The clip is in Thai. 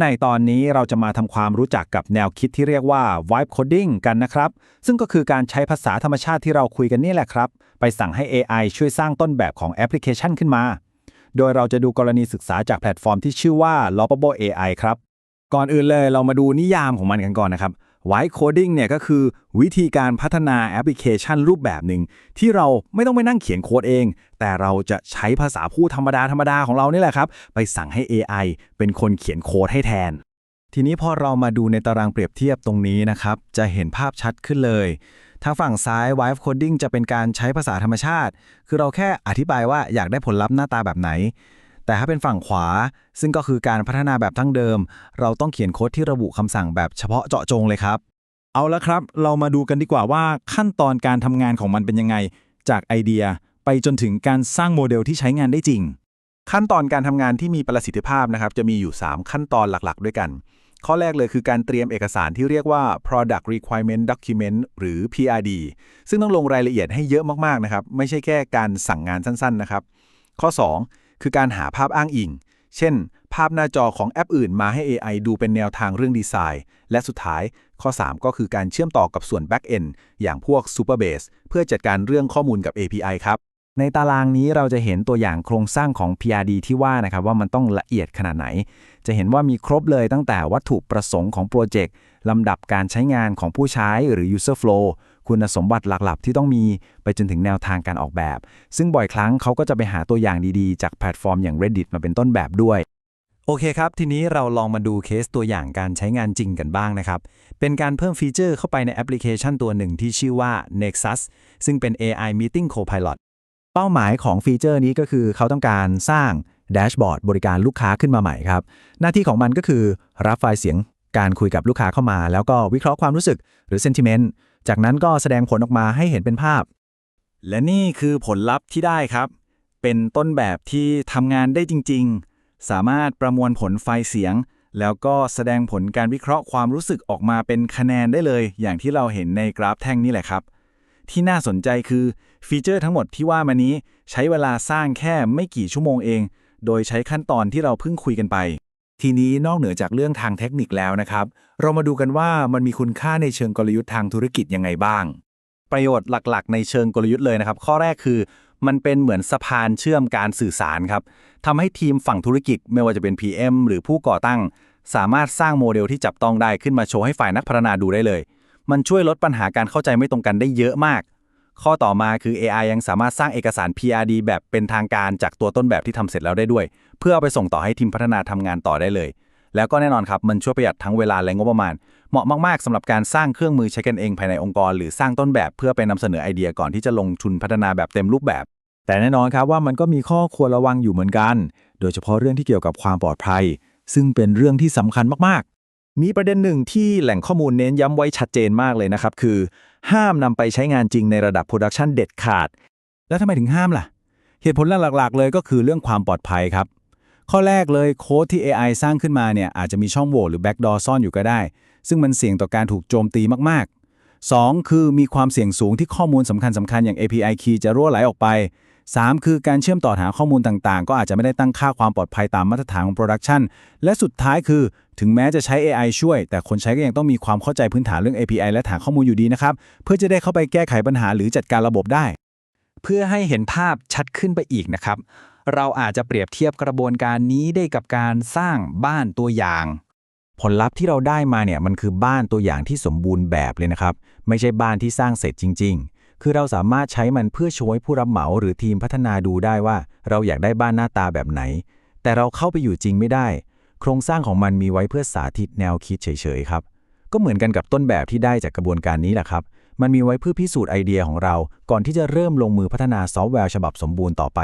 ในตอนนี้เราจะมาทำความรู้จักกับแนวคิดที่เรียกว่า vibe coding กันนะครับ ซึ่งก็คือการใช้ภาษาธรรมชาติที่เราคุยกันนี่แหละครับ ไปสั่งให้ AI ช่วยสร้างต้นแบบของแอปพลิเคชันขึ้นมา โดยเราจะดูกรณีศึกษาจากแพลตฟอร์มที่ชื่อว่า l o p a b l e AI ครับ ก่อนอื่นเลยเรามาดูนิยามของมันกันก่อนนะครับ White Coding เนี่ยก็คือวิธีการพัฒนาแอปพลิเคชันรูปแบบหนึ่ง ที่เราไม่ต้องไปนั่งเขียนโค้ดเอง แต่เราจะใช้ภาษาพูดธรรมดาธรรมดาของเรานี่แหละครับ ไปสั่งให้ AI เป็นคนเขียนโค้ดให้แทน ทีนี้พอเรามาดูในตารางเปรียบเทียบตรงนี้นะครับ จะเห็นภาพชัดขึ้นเลย ทางฝั่งซ้าย Vibe Coding จะเป็นการใช้ภาษาธรรมชาติ คือเราแค่อธิบายว่าอยากได้ผลลัพธ์หน้าตาแบบไหน แต่ถ้าเป็นฝั่งขวา ซึ่งก็คือการพัฒนาแบบทั้งเดิม เราต้องเขียนโค้ดที่ระบุคำสั่งแบบเฉพาะเจาะจงเลยครับ เอาละครับ เรามาดูกันดีกว่าว่าขั้นตอนการทำงานของมันเป็นยังไง จากไอเดียไปจนถึงการสร้างโมเดลที่ใช้งานได้จริง ขั้นตอนการทำงานที่มีประสิทธิภาพนะครับจะมีอยู่ 3 ขั้นตอนหลักๆ ด้วยกัน ข้อแรกเลยคือการเตรียมเอกสารที่เรียกว่า product requirement document หรือ PRD ซึ่งต้องลงรายละเอียดให้เยอะมากๆนะครับไม่ใช่แค่การสั่งงานสั้นๆนะครับข้อ 2 คือการหาภาพอ้างอิง เช่น ภาพหน้าจอของแอปอื่นมาให้ AI ดูเป็นแนวทางเรื่องดีไซน์ และสุดท้ายข้อ 3 ก็คือการเชื่อมต่อกับส่วน Back-end อย่างพวก Superbase เพื่อจัดการเรื่องข้อมูลกับ API ครับ ในตารางนี้เราจะเห็นตัวอย่างโครงสร้างของ PRD ที่ว่านะครับว่ามันต้องละเอียดขนาดไหน จะเห็นว่ามีครบเลยตั้งแต่วัตถุประสงค์ของโปรเจกต์ลำดับการใช้งานของผู้ใช้หรือ user flow คุณสมบัติหลักๆ ที่ต้องมีไปจนถึงแนวทางการออกแบบ ซึ่งบ่อยครั้งเขาก็จะไปหาตัวอย่างดีๆ จากแพลตฟอร์มอย่าง Reddit มาเป็นต้นแบบด้วย โอเคครับ ทีนี้เราลองมาดูเคสตัวอย่างการใช้งานจริงกันบ้างนะครับ เป็นการเพิ่มฟีเจอร์เข้าไปในแอปพลิเคชันตัวหนึ่งที่ชื่อว่า Nexus ซึ่งเป็น AI Meeting Copilot เป้าหมายของฟีเจอร์นี้ก็คือเขาต้องการสร้างแดชบอร์ดบริการลูกค้าขึ้นมาใหม่ครับ หน้าที่ของมันก็คือรับไฟล์เสียงการคุยกับลูกค้าเข้ามา แล้วก็วิเคราะห์ความรู้สึกหรือ sentiment จากนั้นก็แสดงผลออกมาให้เห็นเป็นภาพ และนี่คือผลลัพธ์ที่ได้ครับ เป็นต้นแบบที่ทำงานได้จริง ๆ สามารถประมวลผลไฟล์เสียง แล้วก็แสดงผลการวิเคราะห์ความรู้สึกออกมาเป็นคะแนนได้เลย อย่างที่เราเห็นในกราฟแท่งนี่แหละครับ ที่น่าสนใจคือฟีเจอร์ทั้งหมดที่ว่ามานี้ใช้เวลาสร้างแค่ไม่กี่ชั่วโมงเอง โดยใช้ขั้นตอนที่เราเพิ่งคุยกันไป ทีนี้นอกเหนือจากเรื่องทางเทคนิคแล้วนะครับ เรามาดูกันว่ามันมีคุณค่าในเชิงกลยุทธ์ทางธุรกิจยังไงบ้าง ประโยชน์หลักๆ ในเชิงกลยุทธ์เลยนะครับ ข้อแรกคือมันเป็นเหมือนสะพานเชื่อมการสื่อสารครับทำให้ทีมฝั่งธุรกิจไม่ว่าจะเป็น PM หรือผู้ก่อตั้ง สามารถสร้างโมเดลที่จับต้องได้ขึ้นมาโชว์ให้ฝ่ายนักพัฒนาดูได้เลย มันช่วยลดปัญหาการเข้าใจไม่ตรงกันได้เยอะมาก ข้อต่อมาคือ AI ยังสามารถสร้างเอกสาร PRD แบบเป็นทางการจากตัวต้นแบบที่ทำเสร็จแล้วได้ด้วย เพื่อเอาไปส่งต่อให้ทีมพัฒนาทำงานต่อได้เลย แล้วก็แน่นอนครับ มันช่วยประหยัดทั้งเวลาและงบประมาณ เหมาะมากๆสำหรับการสร้างเครื่องมือใช้กันเองภายในองค์กร หรือสร้างต้นแบบเพื่อไปนำเสนอไอเดียก่อนที่จะลงทุนพัฒนาแบบเต็มรูปแบบ แต่แน่นอนครับว่ามันก็มีข้อควรระวังอยู่เหมือนกัน โดยเฉพาะเรื่องที่เกี่ยวกับความปลอดภัย ซึ่งเป็นเรื่องที่สำคัญมากๆ มีประเด็นหนึ่งที่แหล่งข้อมูลเน้นย้ำไว้ชัดเจนมากเลยนะครับคือ ห้ามนำไปใช้งานจริงในระดับโปรดักชันเด็ดขาด แล้วทำไมถึงห้ามล่ะ เหตุผลหลักๆ เลยก็คือเรื่องความปลอดภัยครับ ข้อแรกเลยโค้ดที่ AI สร้างขึ้นมาเนี่ยอาจจะมีช่องโหว่หรือแบ็กดอซ่อนอยู่ก็ได้ ซึ่งมันเสี่ยงต่อการถูกโจมตีมากๆ 2. คือมีความเสี่ยงสูงที่ข้อมูลสำคัญๆอย่าง API key จะรั่วไหลออกไป 3. คือการเชื่อมต่อหาข้อมูลต่างๆ ก็อาจจะไม่ได้ตั้งค่าความปลอดภัยตามมาตรฐานของโปรดักชันและสุดท้ายคือ ถึงแม้จะใช้ AI ช่วย แต่คนใช้ก็ยังต้องมีความเข้าใจพื้นฐานเรื่อง API และฐานข้อมูลอยู่ดีนะครับ เพื่อจะได้เข้าไปแก้ไขปัญหาหรือจัดการระบบได้ เพื่อให้เห็นภาพชัดขึ้นไปอีกนะครับ เราอาจจะเปรียบเทียบกระบวนการนี้ได้กับการสร้างบ้านตัวอย่างผลลัพธ์ที่เราได้มาเนี่ยมันคือบ้านตัวอย่างที่สมบูรณ์แบบเลยนะครับ ไม่ใช่บ้านที่สร้างเสร็จจริงๆ คือเราสามารถใช้มันเพื่อช่วยผู้รับเหมาหรือทีมพัฒนาดูได้ว่า เราอยากได้บ้านหน้าตาแบบไหน แต่เราเข้าไปอยู่จริงไม่ได้ โครงสร้างของมันมีไว้เพื่อสาธิตแนวคิดเฉยๆครับ ก็เหมือนกันกับต้นแบบที่ได้จากกระบวนการนี้แหละครับ มันมีไว้เพื่อพิสูจน์ไอเดียของเรา ก่อนที่จะเริ่มลงมือพัฒนาซอฟต์แวร์ฉบับสมบูรณ์ต่อไป